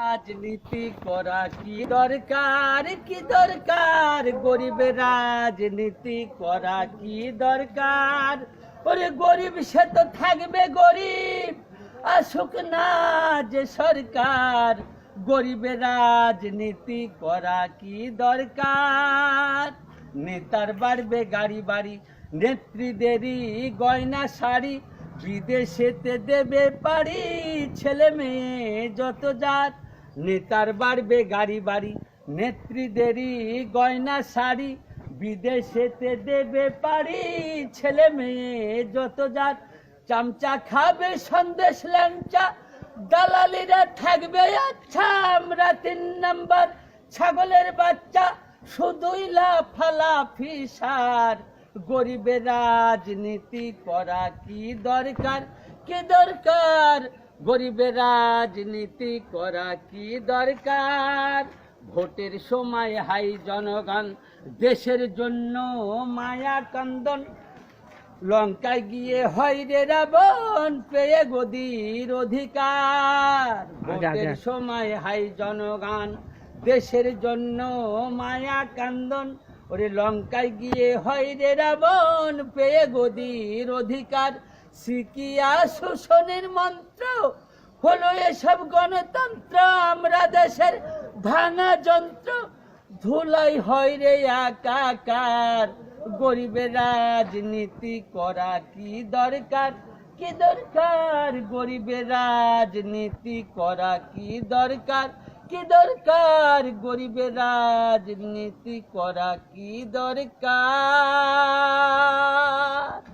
রাজনীতি করা কি দরকার? কি দরকার? গরিবের রাজনীতি করা কি দরকার? ওরে গরিব সে তো থাকবে গরিব। আসুক না যে সরকার গরিবের রাজনীতি করা কি দরকার? নেতার বাড়বে গাড়ি বাড়ি, নেত্রীদেরই গয়না শাড়ি, বিদেশেতে দেবে পারি ছেলে মেয়ে যত যার। নেতার বাড়বে গাড়ি বাড়ি, নেত্রীদেরই গয়না শাড়ি, বিদেশেতে দেবে পারি ছেলে মেয়ে যত যার। চামচা খাবে সন্দেশ ল্যাংচা, দালালিরা থাকবে আচ্ছা আমরা তিন নাম্বার। ছাগলের বাচ্চা, শুধুই লাফালাফি সার। গরিবের রাজনীতি করা কি দরকার? কি দরকার? গরিবের রাজনীতি করা কি দরকার? ভোটের সময় হাই জনগণ দেশের জন্য মায়া কান্দন। লঙ্কায় গিয়ে হয় রে রাবণ পেয়ে গদির অধিকার। ভোটের সময় হাই জনগণ দেশের জন্য মায়া কান্দন। ওরে লঙ্কায় গিয়ে হয় রে রাবণ পেয়ে গদির অধিকার। শিকিয়া শোষণের মন্ত্র হলো এসব গণতন্ত্র, আমরা দেশের ভাঙা যন্ত্র। ধুলাই হয় রে একাকার, গরিবের রাজনীতি করা কি দরকার? কি দরকার? গরিবের রাজনীতি করা কি দরকার? কি দরকার? গরিবের রাজনীতি করা কি দরকার?